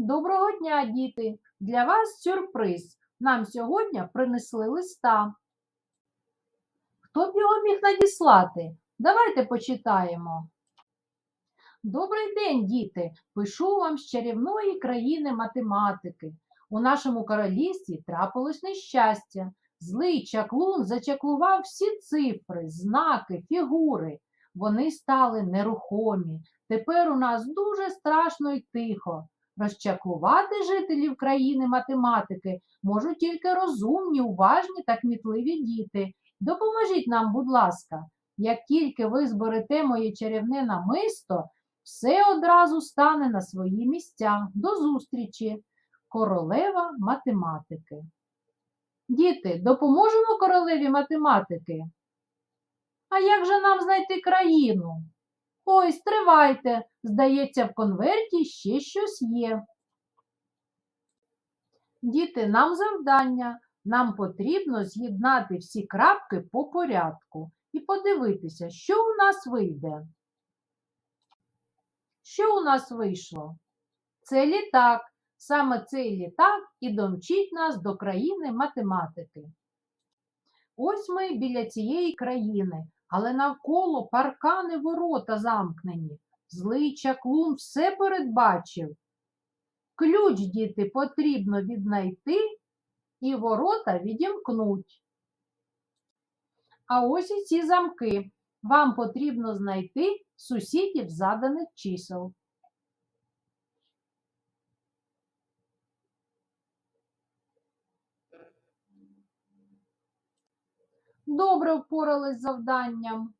Доброго дня, діти! Для вас сюрприз. Нам сьогодні принесли листа. Хто б його міг надіслати? Давайте почитаємо. Добрий день, діти! Пишу вам з чарівної країни математики. У нашому королівстві трапилось нещастя. Злий чаклун зачаклував всі цифри, знаки, фігури. Вони стали нерухомі. Тепер у нас дуже страшно й тихо. Розчаклувати жителів країни математики можуть тільки розумні, уважні та кмітливі діти. Допоможіть нам, будь ласка, як тільки ви зберете моє чарівне намисто, все одразу стане на свої місця. До зустрічі, королева математики. Діти, допоможемо королеві математики? А як же нам знайти країну? Ой, стривайте, здається, в конверті ще щось є. Діти, нам завдання. Нам потрібно з'єднати всі крапки по порядку і подивитися, що у нас вийде. Що у нас вийшло? Це літак. Саме цей літак і домчить нас до країни математики. Ось ми біля цієї країни, але навколо паркани ворота замкнені. Злий чаклун все передбачив. Ключ, діти, потрібно віднайти і ворота відімкнуть. А ось і ці замки. Вам потрібно знайти сусідів заданих чисел. Добре впорались з завданням.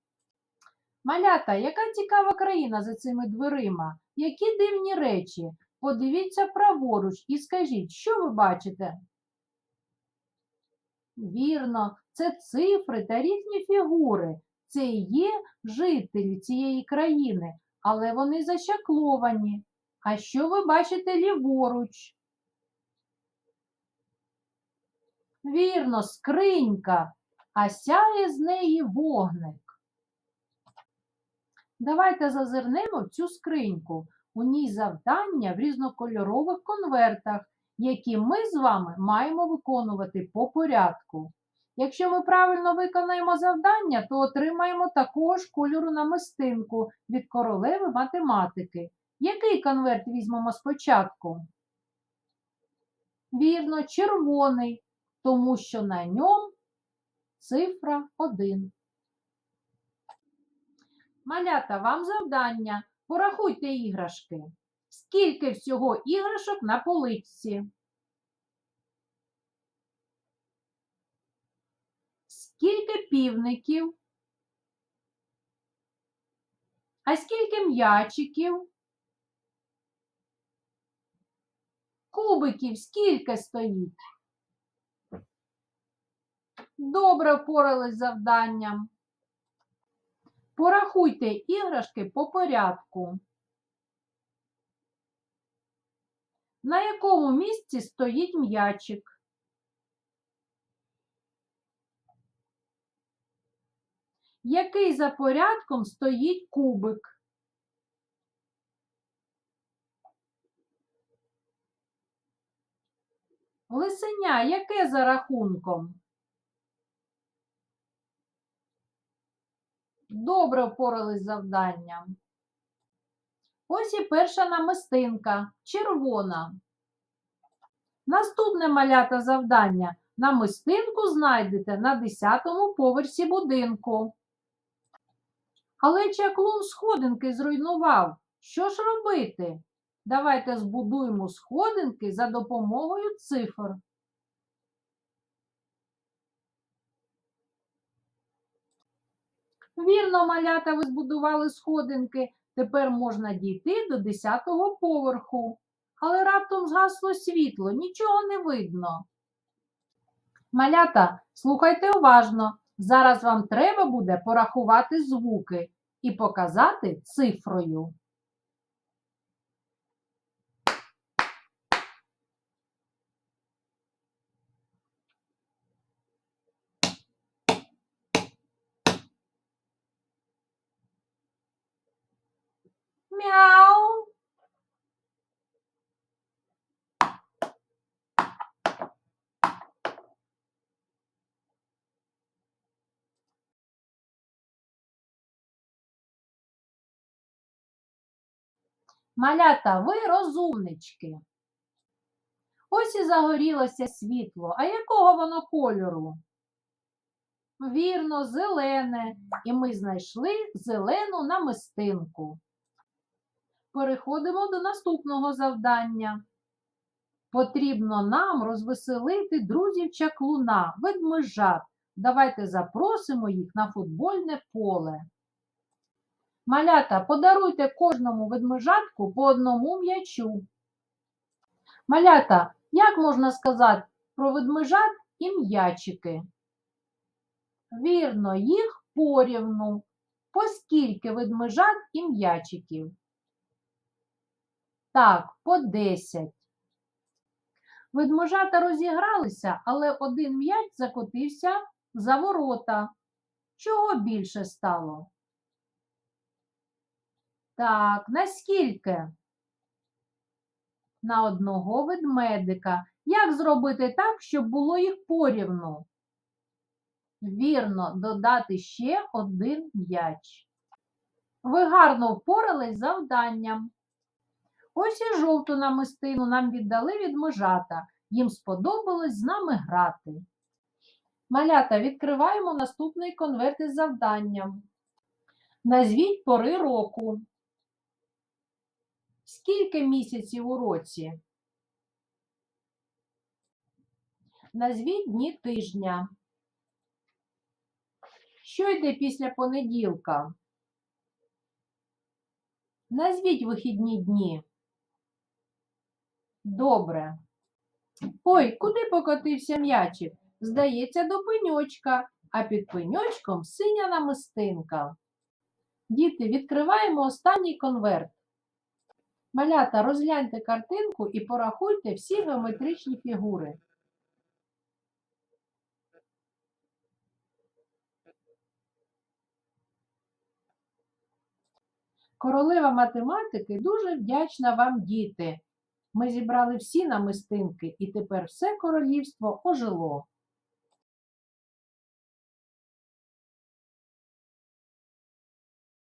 Малята, яка цікава країна за цими дверима? Які дивні речі? Подивіться праворуч і скажіть, що ви бачите? Вірно, це цифри та різні фігури. Це є жителі цієї країни, але вони зачакловані. А що ви бачите ліворуч? Вірно, скринька, а сяє з неї вогник. Давайте зазирнемо в цю скриньку. У ній завдання в різнокольорових конвертах, які ми з вами маємо виконувати по порядку. Якщо ми правильно виконаємо завдання, то отримаємо також кольору намистинку від королеви математики. Який конверт візьмемо спочатку? Вірно, червоний, тому що на ньому цифра 1. Малята, вам завдання. Порахуйте іграшки. Скільки всього іграшок на поличці? Скільки півників? А скільки м'ячиків? Кубиків скільки стоїть? Добре впорались з завданням. Порахуйте іграшки по порядку. На якому місці стоїть м'ячик? Який за порядком стоїть кубик? Лисеня, яке за рахунком? Добре впорались з завданням. Ось і перша намистинка червона. Наступне малята завдання. Намистинку знайдете на 10-му поверсі будинку. Але чаклун сходинки зруйнував. Що ж робити? Давайте збудуємо сходинки за допомогою цифр. Вірно, малята, ви збудували сходинки. Тепер можна дійти до 10-го поверху. Але раптом згасло світло, нічого не видно. Малята, слухайте уважно. Зараз вам треба буде порахувати звуки і показати цифрою. Мяу. Малята, ви розумнички. Ось і загорілося світло. А якого воно кольору? Вірно, зелене. І ми знайшли зелену намистинку. Переходимо до наступного завдання. Потрібно нам розвеселити друзів чаклуна, ведмежат. Давайте запросимо їх на футбольне поле. Малята, подаруйте кожному ведмежатку по одному м'ячу. Малята, як можна сказати про ведмежат і м'ячики? Вірно, їх порівну. По скільки ведмежат і м'ячиків? Так, по 10. Ведмежата розігралися, але один м'яч закотився за ворота. Чого більше стало? Так, наскільки? На одного ведмедика. Як зробити так, щоб було їх порівну? Вірно, додати ще один м'яч. Ви гарно впорались з завданням. Ось і жовту намистину нам віддали від межата. Їм сподобалось з нами грати. Малята, відкриваємо наступний конверт із завданням. Назвіть пори року. Скільки місяців у році? Назвіть дні тижня. Що йде після понеділка? Назвіть вихідні дні. Добре. Ой, куди покотився м'ячик? Здається, до пеньочка, а під пеньочком синя намистинка. Діти, відкриваємо останній конверт. Малята, розгляньте картинку і порахуйте всі геометричні фігури. Королева математики дуже вдячна вам, діти. Ми зібрали всі намистинки, і тепер все королівство ожило.